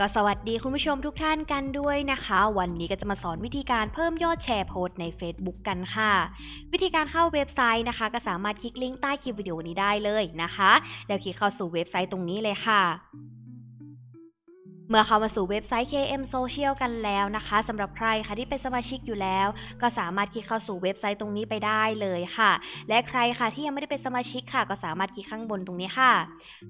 ก็สวัสดีคุณผู้ชมทุกท่านกันด้วยนะคะ วันนี้ก็จะมาสอนวิธีการเพิ่มยอดแชร์โพสต์ใน Facebook กันค่ะ วิธีการเข้าเว็บไซต์นะคะ ก็สามารถคลิกลิงก์ใต้คลิปวิดีโอนี้ได้เลยนะคะ แล้วคลิกเข้าสู่เว็บไซต์ตรงนี้เลยค่ะ เมื่อเข้ามาสู่เว็บไซต์ KM Social กันแล้วนะคะสำหรับใครค่ะที่เป็นสมาชิกอยู่แล้ว ก็สามารถคลิกเข้าสู่เว็บไซต์ตรงนี้ไปได้เลยค่ะ และใครค่ะที่ยังไม่ได้เป็นสมาชิกค่ะ ก็สามารถคลิกข้างบนตรงนี้ค่ะ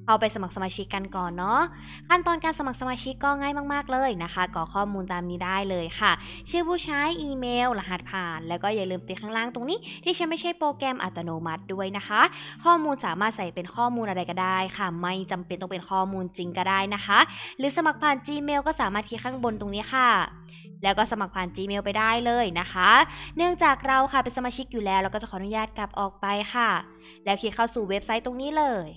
เข้าไปสมัครสมาชิกกันก่อนเนาะขั้นตอนการสมัครสมาชิกก็ง่ายมากๆเลยนะคะกรอกข้อมูลตามนี้ได้เลยค่ะ ชื่อผู้ใช้อีเมล รหัสผ่าน แล้วก็อย่าลืมติดข้างล่างตรงนี้ ที่ฉันไม่ใช่โปรแกรมอัตโนมัติด้วยนะคะ ข้อมูลสามารถใส่เป็นข้อมูลอะไรก็ได้ค่ะ ไม่จำเป็นต้องเป็นข้อมูลจริงก็ได้นะคะ หรือสมัครผ่าน Gmail ก็สามารถคลิกข้างบนตรงนี้ค่ะ แล้วก็สมัครผ่าน Gmail ไปได้เลยนะคะ เนื่องจากเราค่ะเป็นสมาชิกอยู่แล้ว เราก็จะขออนุญาตกลับออกไปค่ะ แล้วคลิกเข้าสู่เว็บไซต์ตรงนี้เลย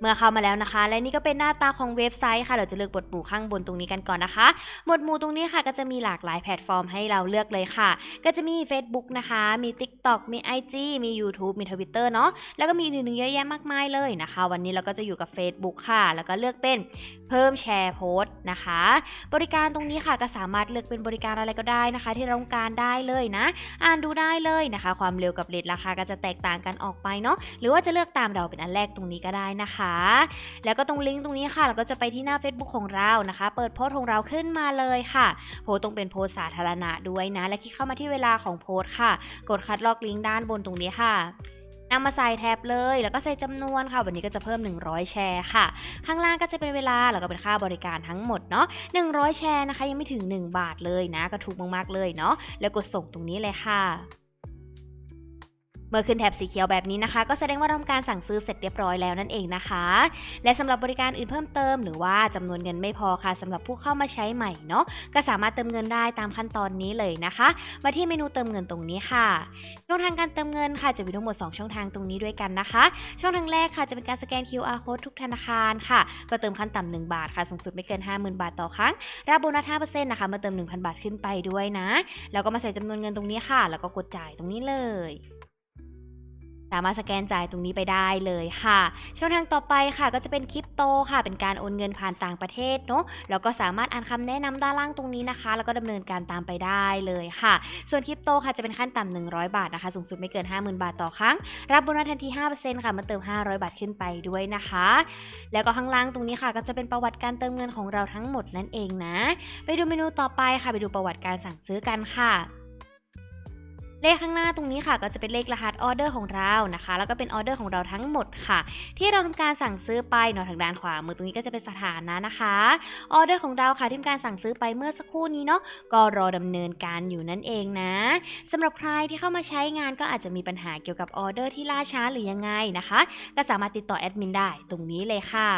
เมื่อเข้ามาแล้วนะคะ และนี่ก็เป็นหน้าตาของเว็บไซต์ค่ะ เราจะเลือกบทหมู่ข้างบนตรงนี้กันก่อนนะคะ หมวดหมู่ตรงนี้ค่ะ ก็จะมีหลากหลายแพลตฟอร์มให้เราเลือกเลยค่ะ ก็จะมี Facebook นะคะ มี TikTok มี IG มี YouTube มี Twitter เนาะ แล้วก็มีอื่นๆเยอะแยะมากมายเลยนะคะ วันนี้เราก็จะอยู่กับ Facebook ค่ะ แล้วก็เลือกเป็นเพิ่มแชร์โพสต์นะคะ บริการตรงนี้ค่ะก็สามารถเลือกเป็นบริการอะไรก็ได้นะคะ ที่เราต้องการได้เลยนะ อ่านดูได้เลยนะคะ ความเร็วกับเรทราคาก็จะแตกต่างกันออกไปเนาะ หรือว่าจะเลือกตามเราเป็นอันแรกตรงนี้ก็ได้นะคะแล้วก็ตรงลิงก์ตรงนี้ค่ะ เราก็จะไปที่หน้า Facebook ของเรานะคะ เปิดโพสของเราขึ้นมาเลยค่ะ โพสต์ต้องเป็นโพสสาธารณะด้วยนะ และคลิกเข้ามาที่เวลาของโพสค่ะ กดคัดลอกลิงก์ด้านบนตรงนี้ค่ะนำมาใส่แท็บเลย แล้วก็ใส่จำนวนค่ะ วันนี้ก็จะเพิ่ม 100 แชร์ค่ะ ข้างล่างก็จะเป็นเวลา แล้วก็เป็นค่าบริการทั้งหมดเนาะ 100 แชร์นะคะ ยังไม่ถึง 1 บาทเลยนะ ก็ถูกมากๆเลยเนาะ แล้วกดส่งตรงนี้เลยค่ะ เมื่อขึ้นแถบสีเขียวแบบนี้นะคะ ก็แสดงว่าทำการสั่งซื้อเสร็จเรียบร้อยแล้วนั่นเองนะคะ และสำหรับบริการอื่นเพิ่มเติม หรือว่าจำนวนเงินไม่พอค่ะสำหรับผู้เข้ามาใช้ใหม่เนาะก็สามารถเติมเงินได้ตามขั้นตอนนี้เลยนะคะ มาที่เมนูเติมเงินตรงนี้ค่ะ ช่องทางการเติมเงินค่ะจะมีทั้งหมด 2 ช่องทางตรงนี้ด้วยกันนะคะ ช่องทางแรกค่ะจะเป็นการสแกน QR code ทุกธนาคารค่ะ ก็เติมขั้นต่ำ1บาทค่ะสูงสุดไม่เกิน 50,000 บาทต่อครั้งรับโบนัส5%นะคะมาเติม 1,000 บาทขึ้นไปด้วยนะ แล้วก็มาใส่จำนวนเงินตรงนี้ค่ะ แล้วก็กดจ่ายตรงนี้เลยามารถสแกนจ่ายตรงนี้ไปได้เลยค่ะ ช่องทางต่อไปค่ะก็จะเป็นคริปโตค่ะ เป็นการโอนเงินผ่านต่างประเทศเนาะแล้วก็สามารถอ่านคำแนะนำด้านล่างตรงนี้นะคะ แล้วก็ดำเนินการตามไปได้เลยค่ะ ส่วนคริปโตค่ะจะเป็นขั้นต่ำ100 บาทนะคะ สูงสุดไม่เกิน 50,000 บาทต่อครั้ง รับโบนัสทันที 5%ค่ะมาเติม 500 บาทขึ้นไปด้วยนะคะ แล้วก็ข้างล่างตรงนี้ค่ะ ก็จะเป็นประวัติการเติมเงินของเราทั้งหมดนั่นเองนะ ไปดูเมนูต่อไปค่ะ ไปดูประวัติการสั่งซื้อกันค่ะ เลขข้างหน้าตรงนี้ค่ะก็จะเป็นเลขรหัสออเดอร์ของเรานะคะ แล้วก็เป็นออเดอร์ของเราทั้งหมดค่ะ ที่เราทำการสั่งซื้อไปเนาะทางด้านขวามือตรงนี้ก็จะเป็นสถานะนะคะออเดอร์ของเราค่ะที่ทำการสั่งซื้อไปเมื่อสักครู่นี้เนาะก็รอดำเนินการอยู่นั่นเองนะสำหรับใครที่เข้ามาใช้งานก็อาจจะมีปัญหาเกี่ยวกับออเดอร์ที่ล่าช้าหรือยังไงนะคะ ก็สามารถติดต่อแอดมินได้ตรงนี้เลยค่ะ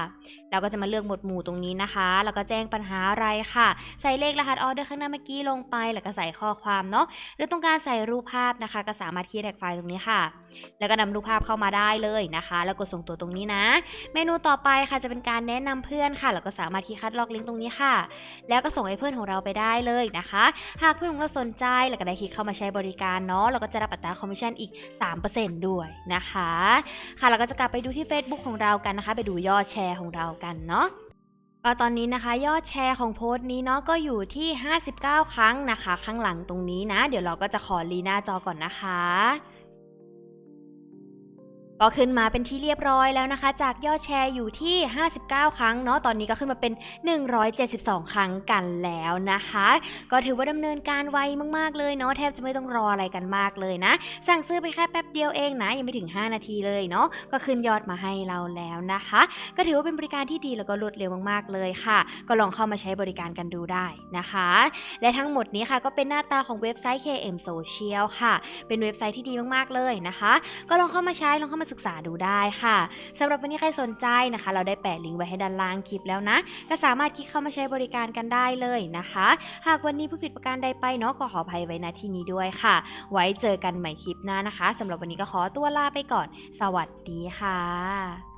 เราก็จะมาเลือกหมวดหมู่ตรงนี้นะคะ แล้วก็แจ้งปัญหาอะไรค่ะ ใส่เลขรหัสออเดอร์ข้างหน้าเมื่อกี้ลงไป แล้วก็ใส่ข้อความเนาะหรือต้องการใส่รูปภาพนะคะ ก็สามารถคีย์แท็กไฟล์ตรงนี้ค่ะ แล้วก็นำรูปภาพเข้ามาได้เลยนะคะ แล้วกดส่งตัวตรงนี้นะ เมนูต่อไปค่ะจะเป็นการแนะนำเพื่อนค่ะ แล้วก็สามารถคีย์คัดลอกลิงก์ตรงนี้ค่ะ แล้วก็ส่งให้เพื่อนของเราไปได้เลยนะคะ หากเพื่อนของเราสนใจแล้วก็ได้คลิกเข้ามาใช้บริการเนาะเราก็จะรับอัตราคอมมิชชั่นอีก 3%ด้วยนะคะ ค่ะเราก็จะกลับไปดูที่ Facebook ของเรากันนะคะ ไปดูยอดแชร์ของเรากันเนาะ ตอนนี้นะคะ ยอดแชร์ของโพสต์นี้เนาะก็อยู่ที่ 59 ครั้งนะคะ ข้างหลังตรงนี้นะ เดี๋ยวเราก็จะขอลีหน้าจอก่อนนะคะ ก็ขึ้นมาเป็นที่เรียบร้อยแล้วนะคะ จากยอดแชร์อยู่ที่ 59 ครั้งเนาะตอนนี้ก็ขึ้นมาเป็น 172 ครั้งกันแล้วนะคะ ก็ถือว่าดำเนินการไวมากๆเลยเนาะแทบจะไม่ต้องรออะไรกันมากเลยนะ สั่งซื้อไปแค่แป๊บเดียวเองนะยังไม่ถึง 5 นาทีเลยเนาะก็ขึ้นยอดมาให้เราแล้วนะคะ ก็ถือว่าเป็นบริการที่ดีแล้วก็รวดเร็วมากๆเลยค่ะ ก็ลองเข้ามาใช้บริการกันดูได้นะคะ และทั้งหมดนี้ค่ะก็เป็นหน้าตาของเว็บไซต์ KM Social ค่ะ เป็นเว็บไซต์ที่ดีมากๆเลยนะคะ ก็ลองเข้ามาใช้ลองเข้ามาศึกษาดูได้ค่ะสำหรับวันนี้ใครสนใจนะคะ เราได้แปะลิงก์ไว้ให้ด้านล่างคลิปแล้วนะก็สามารถคลิกเข้ามาใช้บริการกันได้เลยนะคะ หากวันนี้ผู้ผิดประการใดไปเนาะก็ขออภัยไว้ณที่นี้ด้วยค่ะ ไว้เจอกันใหม่คลิปหน้านะคะสำหรับวันนี้ก็ขอตัวลาไปก่อน สวัสดีค่ะ